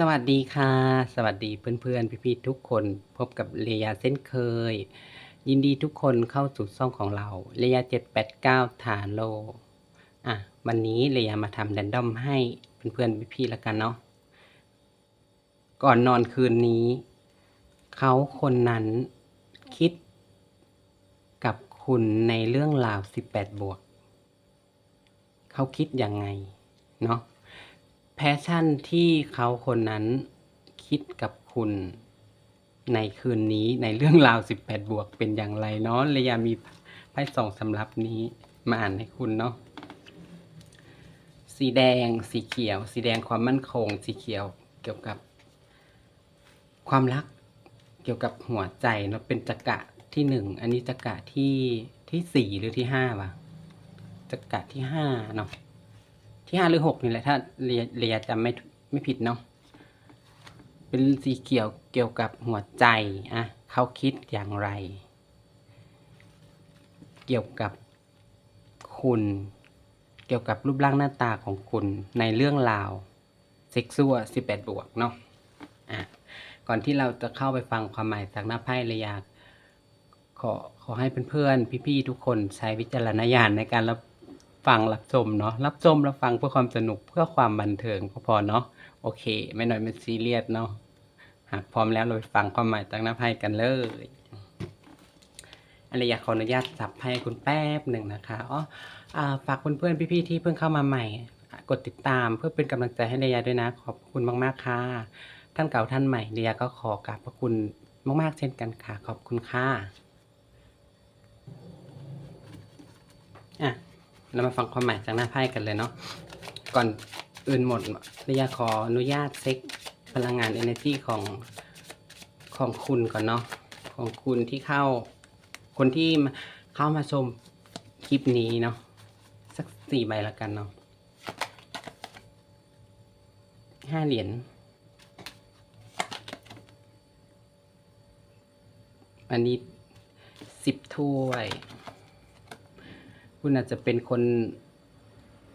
สวัสดีค่ะ สวัสดีเพื่อนๆ พี่ๆทุกคนพบกับเรียเส้นเคย ยินดีทุกคนเข้าสู่ช่องของเราเรีย789ฐานโลอะวันนี้เรียมาทำแรนดอมให้เพื่อนๆพี่ๆแล้วกันเนาะก่อนนอนคืนนี้ เขาคนนั้นคิดกับคุณในเรื่องราว18บวก เขาคิดยังไงเนาะ แพชชั่นที่เขาคนนั้นคิดกับคุณในคืนนี้ในเรื่องราว 18 บวกเป็นอย่างไรเนาะเลยามีไพ่สองสำรับนี้มาอ่านให้คุณเนาะสีแดงสีเขียว สีแดงความมั่นคง สีเขียวเกี่ยวกับ ความรักเกี่ยวกับหัวใจเนาะเป็นจักระที่หนึ่งอันนี้จักระที่ที่สี่หรือที่ห้าวะจักระที่ห้าเนาะ ที่ห้าหรือหกนี่แหละถ้าเรียเรียจำไม่ไม่ผิดเนาะเป็นสีเขียวเกี่ยวกับหัวใจอะเขาคิดอย่างไร เกี่ยวกับคุณ เกี่ยวกับรูปร่างหน้าตาของคุณในเรื่องราวเซ็กซัวสิบแปดบวกเนาะอะก่อนที่เราจะเข้าไปฟังความหมายจากหน้าไพ่เรียากขอขอให้เพื่อนๆพี่ๆทุกคนใช้วิจารณญาณในการรับ ฟังรับชมเนาะรับชมรับฟังเพื่อความสนุกเพื่อความบันเทิงก็พอเนาะโอเค ไม่หน่อยไม่ซีเรียสเนาะหากพร้อมแล้วเราไปฟังความหมายจากหน้าไพ่กันเลยอันนี้อยากขออนุญาตสับไพ่คุณแป๊บหนึ่งนะคะอ๋อาฝากเพื่อนๆพี่ๆที่เพิ่งเข้ามาใหม่ กดติดตามเพื่อเป็นกำลังใจให้เรียด้วยนะ ขอบคุณมากๆค่ะท่านเก่าท่านใหม่เรียก็ขอกราบพระคุณมากๆเช่นกันค่ะ ขอบคุณค่ะอะ เรามาฟังความหมายจากหน้าไพ่กันเลยเนาะก่อนอื่นหมดระยะขออนุญาตเซ็กพลังงาน energy ของของคุณก่อนเนาะของคุณที่เข้าคนที่เข้ามาชมคลิปนี้เนาะสักสี่ใบละกันเนาะห้าเหรียญอันนี้สิบถ้วย คุณอาจจะเป็นคน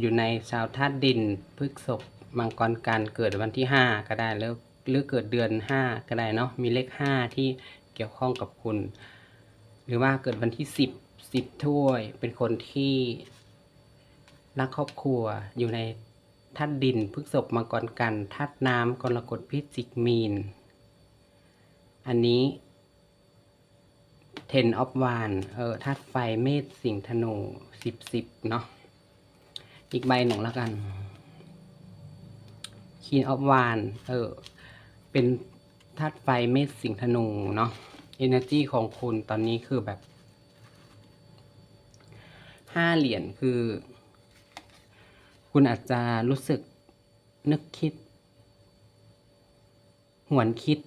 อยู่ในชาวธาตุดินพฤกษบมังกรกันเกิดวันที่ห้าก็ได้แล้วหรือเกิดเดือนห้าก็ได้เนาะมีเลขห้าที่เกี่ยวข้องกับคุณ หรือว่าเกิดวันที่สิบสิบถ้วย เป็นคนที่รักครอบครัวอยู่ในธาตุดินพฤกษบมังกรกันธาตุน้ำกรกฎพิจิกมีน อันนี้ Ten of w a n เออธาตุไฟเมษสิงห์ธนูสิบสิบเนาะอีกใบหนึ่งแล้วกัน Queen of w a n เออ เป็นธาตุไฟเมษสิงห์ธนูเนาะ Energy ของคุณตอนนี้คือแบบห้าเหรียญคือ คุณอาจจะรู้สึกนึกคิด หวนคิด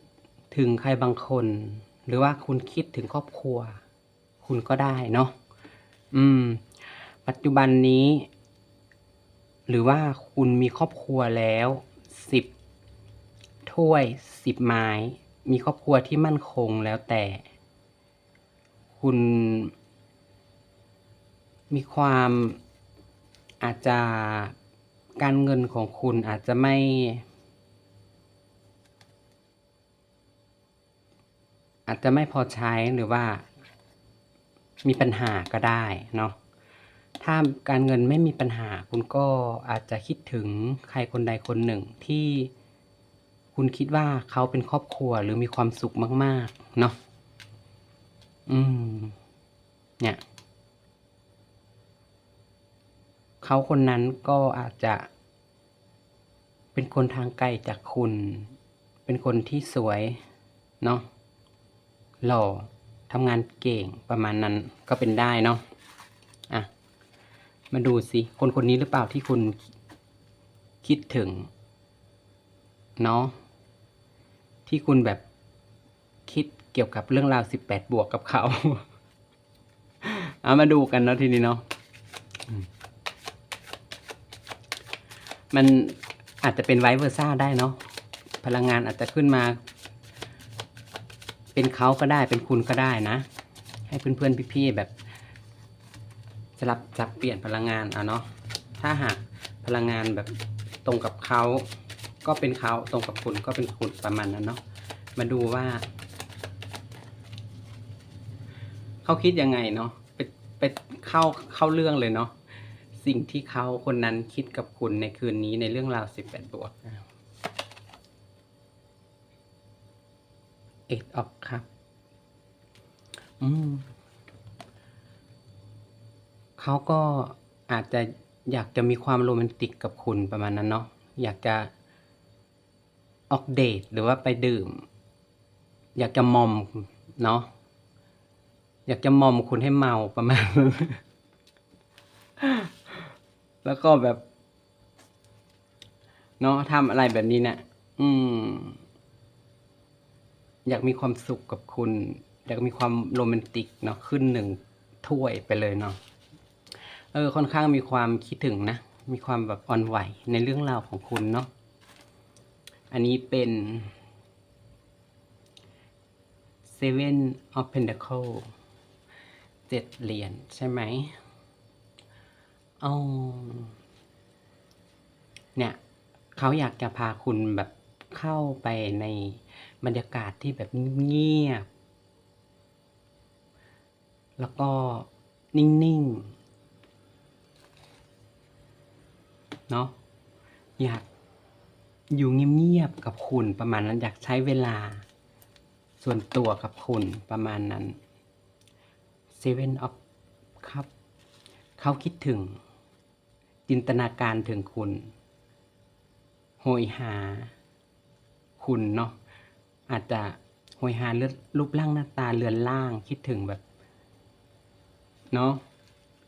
ถึงใครบางคน รือว่าคุณคิดถึงครอบครัว คุณก็ได้เนาะอืม ปัจจุบันนี้ หรือว่าคุณมีครอบครัวแล้วสิบถ้วยสิบไม้ มีครอบครัวที่มั่นคงแล้วแต่ คุณ มีความอาจจะการเงินของคุณอาจจะไม่ อาจจะไม่พอใช้หรือว่ามีปัญหาก็ได้เนาะถ้าการเงินไม่มีปัญหาคุณก็อาจจะคิดถึงใครคนใดคนหนึ่งที่คุณคิดว่าเขาเป็นครอบครัวหรือมีความสุขมาก ๆ เนาะอืม เนี่ย เขาคนนั้นก็อาจจะ เป็นคนทางไกลจากคุณ เป็นคนที่สวย เนาะ หล่อทำงานเก่งประมาณนั้นก็เป็นได้เนาะอะมาดูสิคนคนนี้หรือเปล่าที่คุณคิดถึงเนาะที่คุณแบบคิดเกี่ยวกับเรื่องราวสิบแปดบวกกับเขาเอามาดูกันเนาะทีนี้เนาะมมันอาจจะเป็นไวเวอร์ซ่าได้เนาะพลังงานอาจจะขึ้นมา เป็นเขาก็ได้เป็นคุณก็ได้นะ ให้เพื่อนๆพี่ๆแบบสลับจับเปลี่ยนพลังงานเอาเนาะถ้าหากพลังงานแบบตรงกับเขาก็เป็นเขาตรงกับคุณก็เป็นคุณประมาณนั้นเนาะมาดูว่าเขาคิดยังไงเนาะไปไปเข้าเข้าเรื่องเลยเนาะสิ่งที่เขาคนนั้นคิดกับคุณในคืนนี้ในเรื่องราวสิบแปดบวก เอ็ดออกครับ อืมเขาก็อาจจะอยากจะมีความโรแมนติกกับคุณประมาณนั้นเนาะ อยากจะออกเดทหรือว่าไปดื่ม อยากจะมอมเนาะ อยากจะมอมคุณให้เมาประมาณนั้นแล้วก็แบบเนาะทำอะไรแบบนี้เนะี่ยอืม อยากมีความสุขกับคุณ อยากมีความโรแมนติกเนาะขึ้นหนึ่งถ้วยไปเลยเนาะเออค่อนข้างมีความคิดถึงนะ มีความแบบอ่อนไหวในเรื่องราวของคุณเนาะอันนี้เป็น Seven of Pentacle เจ็ดเหรียญใช่ไหมอ๋อเนี่ย เขาอยากจะพาคุณแบบ เข้าไปในบรรยากาศที่แบบเงียบ แล้วก็นิ่ง ๆ เนาะอยากอยู่เงียบ ๆ กับคุณประมาณนั้น อยากใช้เวลา ส่วนตัวกับคุณประมาณนั้น Seven of ครับ เขาคิดถึง จินตนาการถึงคุณ โหยหา คุณเนาะอาจจะโหยหาเลือดรูปร่างหน้าตาเรือนร่าง คิดถึงแบบเนาะ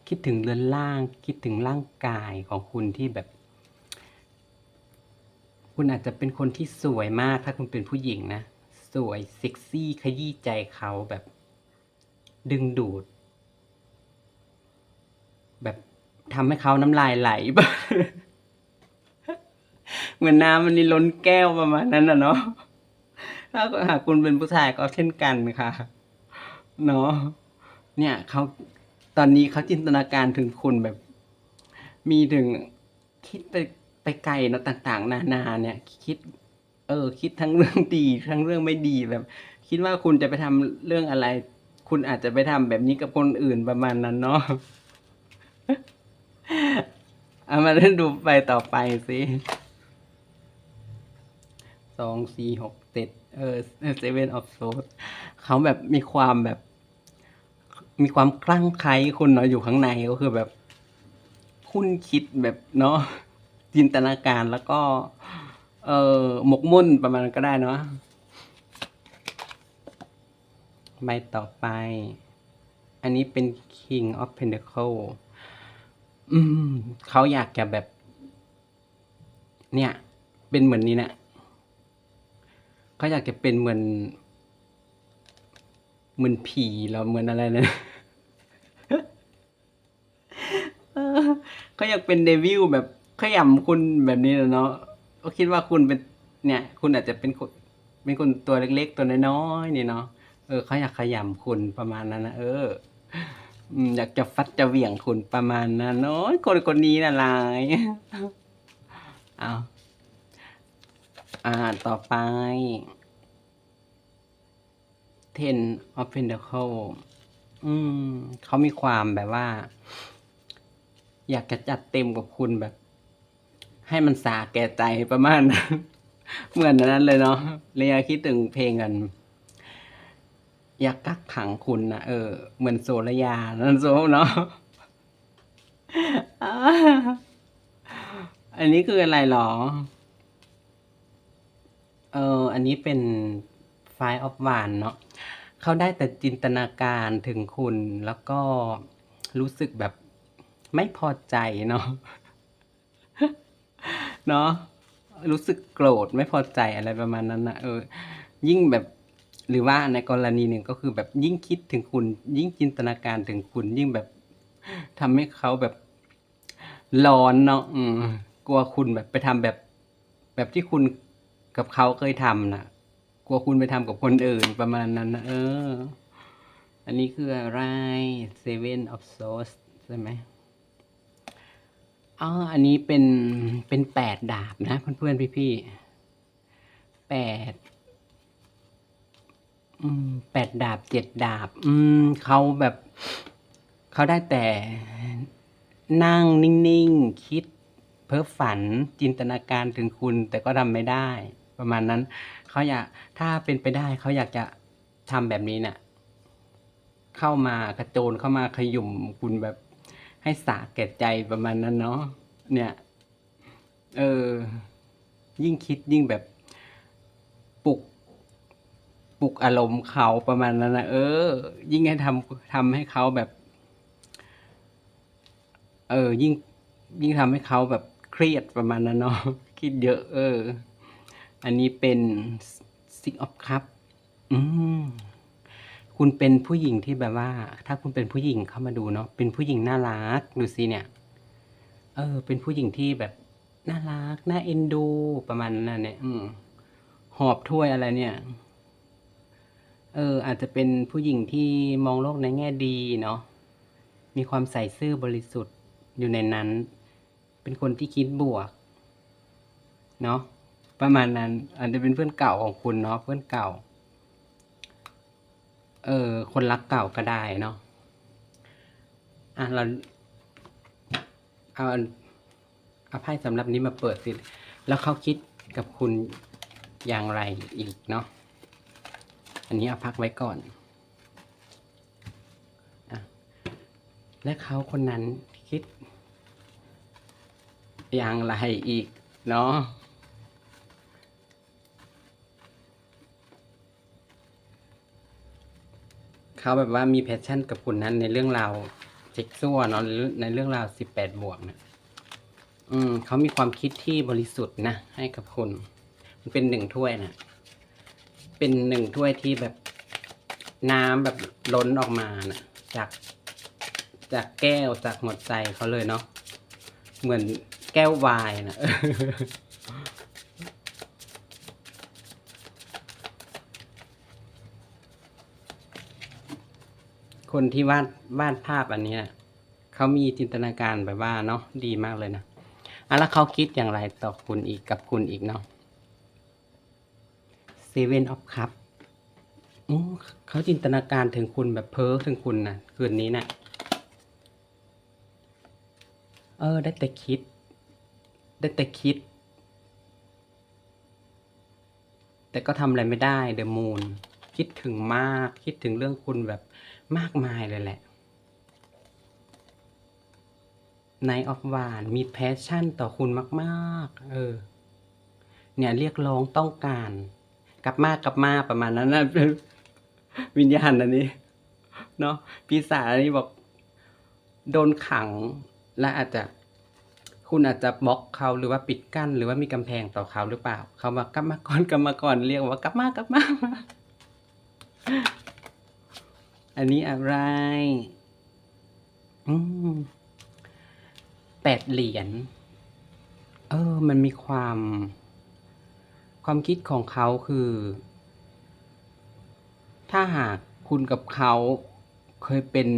คิดถึงเรือนร่าง คิดถึงร่างกายของคุณที่แบบ คุณอาจจะเป็นคนที่สวยมากถ้าคุณเป็นผู้หญิงนะ สวยเซ็กซี่ขยี้ใจเขาแบบ ดึงดูด แบบทำให้เขาน้ำลายไหล เหมือนน้ำมันนี่ล้นแก้วประมาณนั้นนะเนาะถ้าหากคุณเป็นผู้ชายก็เช่นกันค่ะ เนาะเนี่ยเขาตอนนี้เขาจินตนาการถึงคุณแบบ มีถึงคิดไปไปไกลเนอะต่าง ๆ นานาเนี่ย คิด เออ คิดทั้งเรื่องดีทั้งเรื่องไม่ดีแบบ คิดว่าคุณจะไปทำเรื่องอะไร คุณอาจจะไปทำแบบนี้กับคนอื่นประมาณนั้นเนาะเอามาเล่นดูไปต่อไปสิ สองสี่หกเจ็ดเออเซเว่นออฟโซดเขาแบบมีความแบบ มีความคลั่งไคล้คุณเนาะอยู่ข้างในก็คือแบบ คุณคิดแบบเนาะจินตนาการแล้วก็ เออหมกมุ่นประมาณนั้นก็ได้เนาะใบต่อไป อันนี้เป็น King of Pentacle อืมเขาอยากจะแบบ เนี่ย เป็นเหมือนนี้นะ เขาอยากจะเป็นเหมือน เหมือนผีแล้วเหมือนอะไรนะเออเขาอยากเป็นเดวิลแบบขยำคุณแบบนี้นะเนาะเขาคิดว่าคุณเป็นเนี่ย คุณอาจจะเป็นคนเป็นคนตัวเล็กๆ ตัวน้อยๆนี่เนาะเออเขาอยากขยำคุณประมาณนั้นนะเอออยากจะฟัดจะเหวี่ยงคุณประมาณนั้นโน้ยคนคนนี้น่ะลายเอาอ่าต่อไป Ten of Pentacle อืมเขามีความแบบว่า อยากจะจัดเต็มกับคุณแบบ ให้มันสาแก่ใจประมาณนั้นเหมือนนั้นเลยเนาะเรียคิดถึงเพลงกัน อยากกักขังคุณนะเออ เหมือนโซลยานั่นโซเนาะอันนี้คืออะไรหรอ เออ อันนี้เป็น ไฟออฟวานเนาะเขาได้แต่จินตนาการถึงคุณแล้วก็รู้สึกแบบไม่พอใจเนาะเนาะรู้สึกโกรธไม่พอใจอะไรประมาณนั้นนะเออ ยิ่งแบบหรือว่าในกรณีหนึ่งก็คือแบบยิ่งคิดถึงคุณ ยิ่งจินตนาการถึงคุณ ยิ่งแบบทำให้เขาแบบร้อนเนาะกลัวคุณแบบไปทำแบบ แบบที่คุณกับเขาเคยทำนะ กลัวคุณไปทำกับคนอื่นประมาณนั้นนะเออ อันนี้คืออะไร Seven of Swords ใช่ไหมอ๋ออันนี้เป็นเป็นแปดดาบนะเพื่อนๆพี่แปดอืมแปดดาบเจ็ดดาบ อืมเขาแบบเขาได้แต่นั่งนิ่งๆ คิดเพ้อฝันจินตนาการถึงคุณ แต่ก็ทำไม่ได้ ประมาณนั้น เขาอยากถ้าเป็นไปได้เขาอยากจะทำแบบนี้น่ะเข้ามากระโจนเข้ามาขยุ่มคุณแบบให้สาแก่ใจประมาณนั้นเนาะเนี่ย เออ ยิ่งคิดยิ่งแบบปลุกปลุกอารมณ์เขาประมาณนั้นนะเออ ยิ่งให้ทำทำให้เขาแบบ เออ ยิ่งยิ่งทำให้เขาแบบเครียดประมาณนั้นเนาะคิดเยอะ เออ อันนี้เป็น Six of Cup อืมคุณเป็นผู้หญิงที่แบบว่า ถ้าคุณเป็นผู้หญิงเข้ามาดูเนาะเป็นผู้หญิงน่ารักดูสิเนี่ย เออ เป็นผู้หญิงที่แบบน่ารักน่าเอ็นดูประมาณนั้นเนี่ย อืมหอบถ้วยอะไรเนี่ย เออ อาจจะเป็นผู้หญิงที่มองโลกในแง่ดีเนาะมีความใส่ซื่อบริสุทธิ์อยู่ในนั้น เป็นคนที่คิดบวก เนาะ ประมาณนั้น อาจจะเป็นเพื่อนเก่าของคุณเนาะเพื่อนเก่า เออคนรักเก่าก็ได้เนาะอะเราเอาเอาไพ่สำหรับนี้มาเปิดสิ แล้วเขาคิดกับคุณอย่างไรอีกเนาะอันนี้เอาพักไว้ก่อนอะและเขาคนนั้นคิดอย่างไรอีกเนาะ เขาแบบว่ามีแพชชั่นกับคุณนั้นในเรื่องราวเซ็กซัวเนาะในเรื่องราวสิบแปดบวกนะอืมเขามีความคิดที่บริสุทธิ์นะให้กับคุณ มันเป็นหนึ่งถ้วยนะเป็นหนึ่งถ้วยที่แบบน้ำแบบล้นออกมานะจากจากแก้วจากหัวใจเขาเลยเนาะเหมือนแก้ววายนะ คนที่วาดวาดภาพอันนี้เขามีจินตนาการแบบว่าเนาะดีมากเลยนะอะแล้วเขาคิดอย่างไรต่อคุณอีกกับคุณอีกเนาะ Seven of Cup อู้เขาจินตนาการถึงคุณแบบเพ้อถึงคุณนะคืนนี้นะ่ะเออ ได้แต่คิด ได้แต่คิด แต่ก็ทำอะไรไม่ได้เดอะมูนคิดถึงมากคิดถึงเรื่องคุณแบบ มากมายเลยแหละ n i g h t of w a n มีแพชชั่นต่อคุณมากๆ เออ เนี่ยเรียกร้องต้องการ กลับมากลับมาประมาณนั้นนะวิญญาณอันนี้ เนาะปีศาจอันนี้บอก โดนขัง และอาจจะ คุณอาจจะบล็อกเขาหรือว่าปิดกั้น หรือว่ามีกำแพงต่อเขาหรือเปล่า เขามากลับมาก่อนกลับมาก่อนเรียกว่ากลับมากลับมา อันนี้อะไรอืมแปดเหรียญ เออ มันมีความ ความคิดของเขาคือ ถ้าหากคุณกับเขาเคยเป็น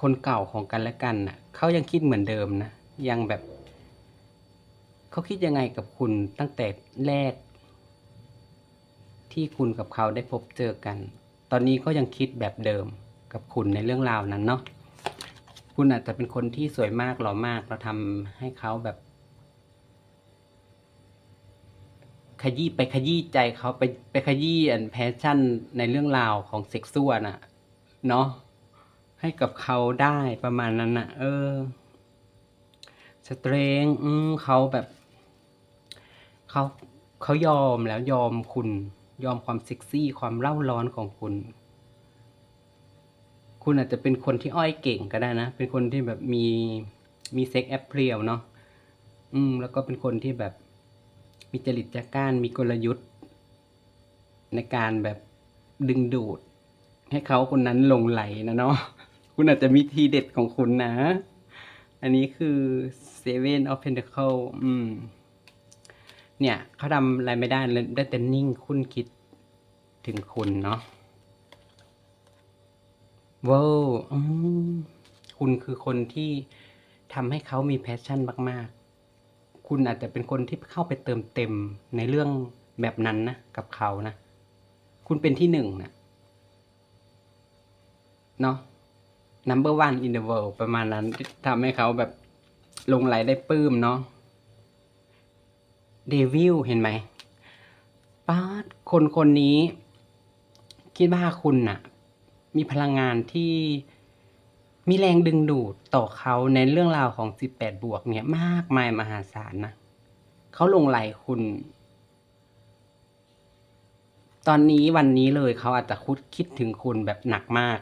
คนเก่าของกันและกันน่ะ เขายังคิดเหมือนเดิมนะ ยังแบบ เขาคิดยังไงกับคุณตั้งแต่แรก ที่คุณกับเขาได้พบเจอกัน ตอนนี้ก็ยังคิดแบบเดิมกับคุณในเรื่องราวนั้นเนาะคุณอาจจะเป็นคนที่สวยมากหล่อมากเราทำให้เขาแบบ ขยี้ไปขยี้ใจเขาไปไปขยี้อันแพชชั่นในเรื่องราวของเซ็กซ์ซัวน่ะ เนาะให้กับเขาได้ประมาณนั้นน่ะ เออสเตรงอืมเขาแบบเขาเขายอมแล้วยอมคุณ ยอมความเซ็กซี่ความเล่าร้อนของคุณ คุณอาจจะเป็นคนที่อ้อยเก่งก็ได้นะ เป็นคนที่แบบมีมีเซ็กแอปเพียวเนาะอืม แล้วก็เป็นคนที่แบบ มีจริตจักร้านมีกลยุทธ์ ในการแบบดึงดูด ให้เขาคนนั้นหลงไหลนะเนาะคุณอาจจะมีทีเด็ดของคุณนะ อันนี้คือ Seven of Pentacle อืม เนี่ยเขาทำอะไรไม่ได้เลยได้แต่นิ่งคุณคิดถึงคุณเนาะว้าวอืมคุณคือคนที่ทำให้เขามีแพชชั่นมาก ๆ คุณอาจจะเป็นคนที่เข้าไปเติมเต็มในเรื่องแบบนั้นนะกับเขานะ คุณเป็นที่หนึ่งนะเนาะ number one in the world ประมาณนั้นทำให้เขาแบบลงไหลได้ปลื้มเนาะ เดวิลเห็นไหมป้าคนคนนี้ คิดว่าคุณน่ะ มีพลังงานที่มีแรงดึงดูดต่อเขาในเรื่องราวของ 18 บวกเนี่ยมากมายมหาศาลนะเขาหลงไหลคุณ ตอนนี้วันนี้เลยเขาอาจจะคุดคิดถึงคุณแบบหนักมาก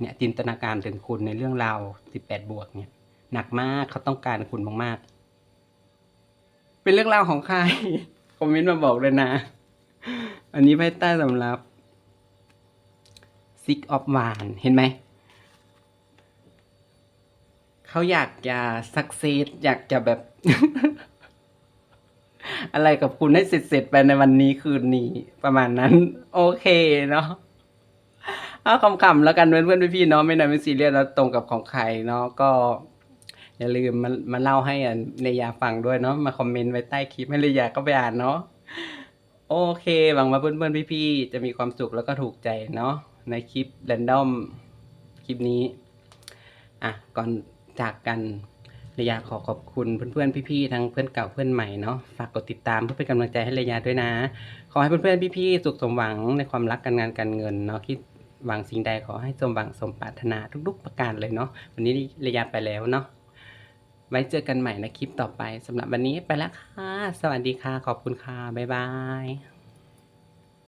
เนี่ยจินตนาการถึงคุณในเรื่องราว 18 บวกเนี่ย หนักมากเขาต้องการคุณมากๆ เป็นเรื่องราวของใคร คอมเมนต์มาบอกเลยนะ อันนี้ไพ่ใต้สำรับ Six of w a n เห็นไหม เขาอยากจะสักเซสอยากจะแบบ อะไรกับคุณให้เสร็จๆไปในวันนี้คืนนี้ ประมาณนั้น โอเคเนาะเอาคำๆแล้วกันเพื่อนๆพี่ๆเนาะไม่นานไม่ซีเรียสแล้วตรงกับของใครเนาะก็ อย่าลืมมามาเล่าให้อันเรยาฟังด้วยเนาะมาคอมเมนต์ไว้ใต้คลิปให้เรยาก็ไปอ่านเนาะโอเคหวังว่าเพื่อนๆพี่ๆจะมีความสุขแล้วก็ถูกใจเนาะในคลิปแรนดอมคลิปนี้อะก่อนจากกันเรยาขอขอบคุณเพื่อนๆพี่ๆทั้งเพื่อนเก่าเพื่อนใหม่เนาะฝากกดติดตามเพื่อเป็นกำลังใจให้เรยาด้วยนะ ขอให้เพื่อนๆพี่ๆสุขสมหวังในความรักการงานการเงินเนาะคิดหวังสิ่งใดขอให้สมหวังสมปรารถนาทุกๆประการเลยเนาะวันนี้เรยาไปแล้วเนาะ ไว้เจอกันใหม่ในคลิปต่อไปสำหรับวันนี้ไปแล้วค่ะ สวัสดีค่ะ ขอบคุณค่ะ บ๊ายบาย